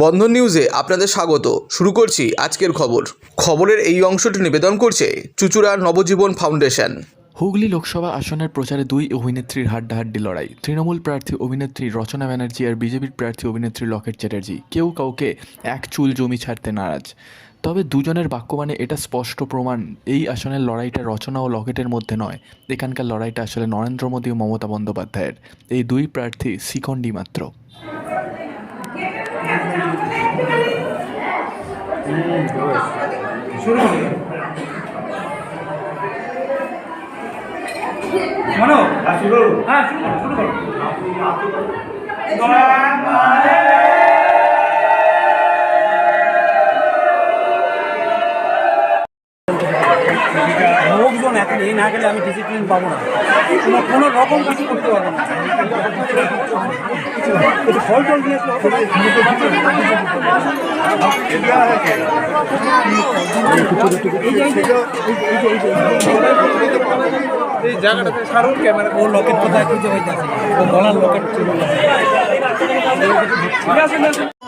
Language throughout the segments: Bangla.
বন্ধন নিউজে আপনাদের স্বাগত। শুরু করছি আজকের খবর। খবরের এই অংশটি নিবেদন করছে চুচুড়ার নবজীবন ফাউন্ডেশন। হুগলি লোকসভা আসনের প্রচারে দুই অভিনেত্রীর হাড্ডাহাড্ডি লড়াই। তৃণমূল প্রার্থী অভিনেত্রী রচনা ব্যানার্জি আর বিজেপির প্রার্থী অভিনেত্রী লকেট চ্যাটার্জি কেউ কাউকে এক চুল জমি ছাড়তে নারাজ। তবে দুজনের বাক্যবাণে এটা স্পষ্ট প্রমাণ, এই আসনের লড়াইটা রচনা ও লকেটের মধ্যে নয়। এখানকার লড়াইটা আসলে নরেন্দ্র মোদী ও মমতা বন্দ্যোপাধ্যায়ের। এই দুই প্রার্থী শিখণ্ডী মাত্র। মনো? হ্যাঁ শুরু হ্যাঁ শুরু করো শুরু করো। এই না গেলে আমি ডিসিপ্লিন পাবো না কোনো কোনো রকম কিছু করতে পারব না লকেট ঠিক আছে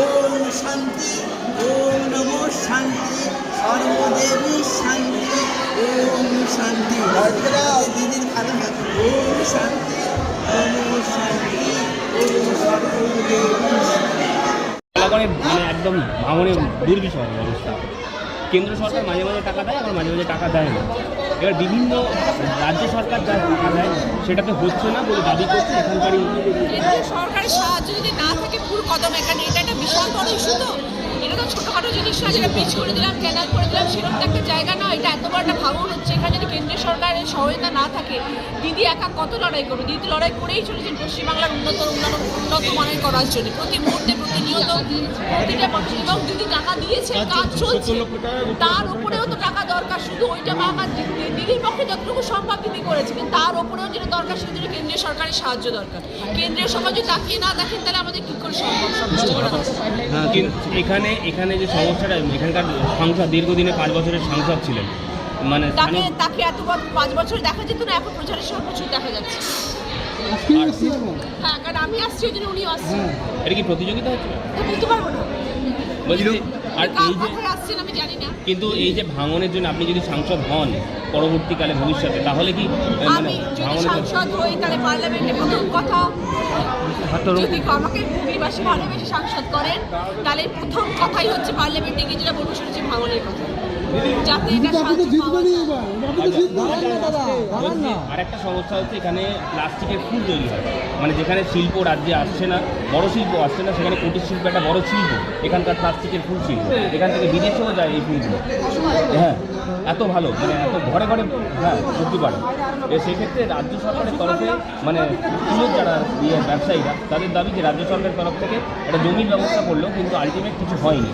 ওম শান্তি, ওম নমো শান্তি, সর্বদেবী শান্তি, ওম শান্তি। দিদির ভালো ওম শান্তি, নমো শান্তি, ওম সর্বদেবী এলাকায় মানে একদম ভাঙনের দুর্বিষহ অবস্থা। কেন্দ্র সরকার মাঝে মাঝে টাকা দেয়, আবার মাঝে মাঝে টাকা দেয় না। এবার বিভিন্ন রাজ্য সরকার যা টাকা দেয় সেটা তো হচ্ছে না বলে দাবি করছে এখানকারই সরকারের সাহায্য যদি না থাকে, পুরো কদম এখানে, এটা একটা বিশাল বড় ইস্যু তো। ছোটোখাটো জিনিস না যেটা পিচ করে দিলাম ক্যানাল করে দিলাম সেরকম তো একটা জায়গা নয়। এটা এত বড় একটা ভাঙন হচ্ছে এখানে যদি কেন্দ্রীয় সরকারের সহায়তা না থাকে দিদি একা কত লড়াই করবে? দিদি লড়াই করেই চলেছেন পশ্চিমবাংলার উন্নত উন্নয়ন উন্নত মানের করার জন্য। প্রতি মুহূর্তে প্রতিনিয়ত প্রতিটা মানুষ এবং দিদি টাকা দিয়েছে কাজ চলছে। তার উপরেও তো টাকা দরকার শুধু ওইটা টাকা দি- দিদির পক্ষে যতটুকু সম্ভব দিদি করেছে কিন্তু তার উপরেও যেটা দরকার সেটা জন্য কেন্দ্রীয় সরকারের সাহায্য দরকার। কেন্দ্রীয় সরকার যদি তাকিয়ে না দেখেন তাহলে আমাদের কি করে সম্ভব? সব কিছু এখানে এখানে যে সমস্যাটা এখানকার সাংসদ দীর্ঘদিনে পাঁচ বছরের সাংসদ ছিলেন। মানে তাকে তাকে এত পাঁচ বছর দেখা যেত না এখন প্রচারের সব প্রচুর দেখা যাচ্ছে। হ্যাঁ কারণ আমি আসছি ওই জন্য উনি আসছেন। এটা কি প্রতিযোগিতা হচ্ছে? তা বলতে পারব না। বলছি আর এই যে আমি জানি কিন্তু এই যে ভাঙনের জন্য আপনি যদি সাংসদ হন পরবর্তীকালে ভবিষ্যতে তাহলে কি মানে আমি যদি ভাঙনের সাংসদ হই তাহলে পার্লামেন্টে প্রথম কথা যদি আমাকে হুগলিবাসী ভালোবেসে সাংসদ করেন তাহলে প্রথম কথাই হচ্ছে পার্লামেন্টে গিয়ে যেটা বলব সেটা হচ্ছে ভাঙনের কথা। যাতে এটা সাহায্য পাওয়া আরেকটা সমস্যা হচ্ছে এখানে প্লাস্টিকের ফুল তৈরি হয়। মানে যেখানে শিল্প রাজ্যে আসছে না বড় শিল্প আসছে না সেখানে কুটির শিল্প একটা বড় শিল্প এখানকার প্লাস্টিকের ফুল শিল্প। এখান থেকে বিদেশেও যায় এই ফুলগুলো। হ্যাঁ এত ভালো মানে এত ঘরে ঘরে হ্যাঁ সত্যি পারে সেক্ষেত্রে রাজ্য সরকারের তরফে মানে ফুলের যারা ইয়ে ব্যবসায়ীরা তাদের দাবি যে রাজ্য সরকারের তরফ থেকে একটা জমির ব্যবস্থা করল কিন্তু আলটিমেট কিছু হয়নি।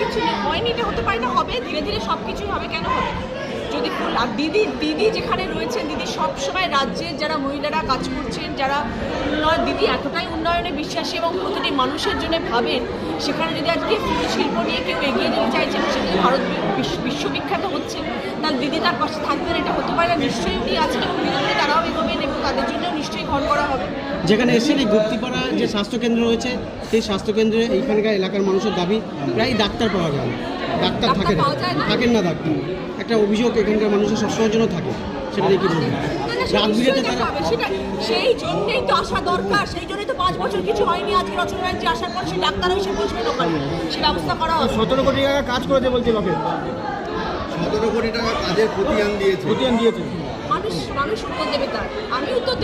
কিছু হয়নি এটা হতে পারে না হবে ধীরে ধীরে সব কিছুই হবে কেন হবে? যদি আর দিদি দিদি যেখানে রয়েছেন, দিদি সবসময় রাজ্যের যারা মহিলারা কাজ করছেন, যারা উন্নয়ন দিদি এতটাই উন্নয়নে বিশ্বাসী এবং প্রতিটি মানুষের জন্য ভাবেন, সেখানে যদি আজকে শিল্প নিয়ে কেউ এগিয়ে যেতে চাইছেন সেটা ভারত বিশ্ব- বিশ্ববিখ্যাত হচ্ছে তাহলে দিদি তার পাশে থাকবেন, এটা হতে পারে না, নিশ্চয়ই উনি আছেন এবং ধীরে তারাও এগোবেন এবং তাদের জন্যও নিশ্চয়ই ঘর করা হবে। যেখানে এসে এই গুপ্তিপাড়া যে স্বাস্থ্যকেন্দ্র রয়েছে, সেই স্বাস্থ্যকেন্দ্রে এইখানকার এলাকার মানুষের দাবি, প্রায় ডাক্তার পাওয়া যায় ডাক্তার থাকে না? থাকেন না ডাক্তার। একটা অভিযোগ এখানকার মানুষের সবসময়ের জন্য থাকে। সেটা নিয়ে কি বলবেন না, না, রাত নিশ্চয়ই তারা সেই জন্যই তো আসা দরকার। সেই জন্যই তো পাঁচ বছর কিছু হয়নি আজকে রচনা ব্যানার্জি আসার পর সেই ডাক্তার এসে সে ব্যবস্থা করা সতেরো কোটি টাকা কাজ করেছে বলছে লোকে সতেরো কোটি টাকা কাজের খতিয়ান দিয়েছে। খতিয়ান দিয়েছে। মানুষ মানুষ উত্তর দেবে তার আমি উত্তর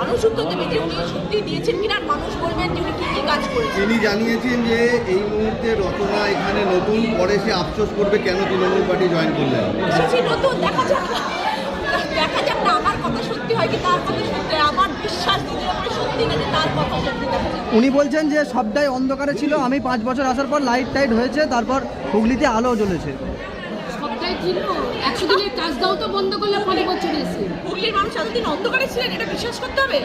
মানুষ উত্তর দেবে যে উনি সত্যি দিয়েছেন কিনা আর মানুষ বলবেন যে উনি কি কি কাজ করেছেন? তিনি জানিয়েছেন যে এই মুহূর্তে রচনা এখানে নতুন পরে সে আফসোস করবে কেন তৃণমূল পার্টি জয়েন করলেন। নতুন দেখা যাক। দেখা যাক না আমার কথা সত্যি হয় কি তার কথা সত্যি আমার বিশ্বাস দিদির উপরে সত্যি না তার কথা সত্যি দেখা যাক উনি বলছেন যে সবটাই অন্ধকারে ছিল। আমি পাঁচ বছর আসার পর লাইট টাইট হয়েছে তারপর হুগলিতে আলো জ্বলেছে। একশো দিনের কাজ দাও তো বন্ধ করলে পরে বছর এসে। হুগলির মানুষ এতদিন অন্ধকারে ছিলেন এটা বিশ্বাস করতে হবে?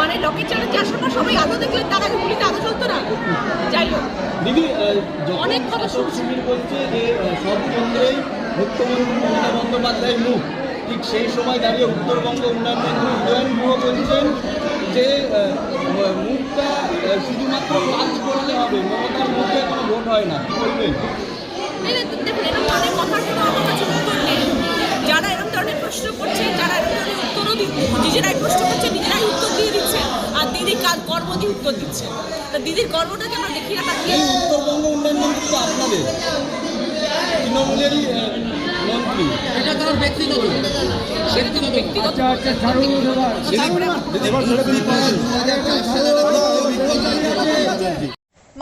মানে লোকের চ্যালেঞ্জে আসার পর সবাই আলো দেখলেন তার আগে হুগলিতে আলো চলতো না? যাই হোক। দিদি অনেক কথা শুনছি। বলছে যে সব কেন্দ্রেই মুখ্যমন্ত্রী মমতা বন্দ্যোপাধ্যায়ের মুখ। ঠিক সেই সময় দাঁড়িয়ে উত্তরবঙ্গ উন্নয়ন মন্ত্রী উদয়ন গুহ বলছেন যে মুখটা শুধুমাত্র কাজ করলে হবে মমতার মুখে কোনো ভোট হয় না। কি বলবেন? যারা এরকম ধরনের প্রশ্ন করছে যারা এরকম ধরনের উত্তরও দিচ্ছে নিজেরাই প্রশ্ন করছে নিজেরাই উত্তর দিয়ে দিচ্ছে আর দিদি কাজ কর্ম দিয়ে উত্তর দিচ্ছে। তা দিদির কর্মটাকে আমরা দেখি না তাকিয়ে উত্তরবঙ্গ উন্নয়ন মন্ত্রী তো আপনাদের। তৃণমূলেরই মন্ত্রী। এটা তার ব্যক্তিগত। ব্যক্তিগত।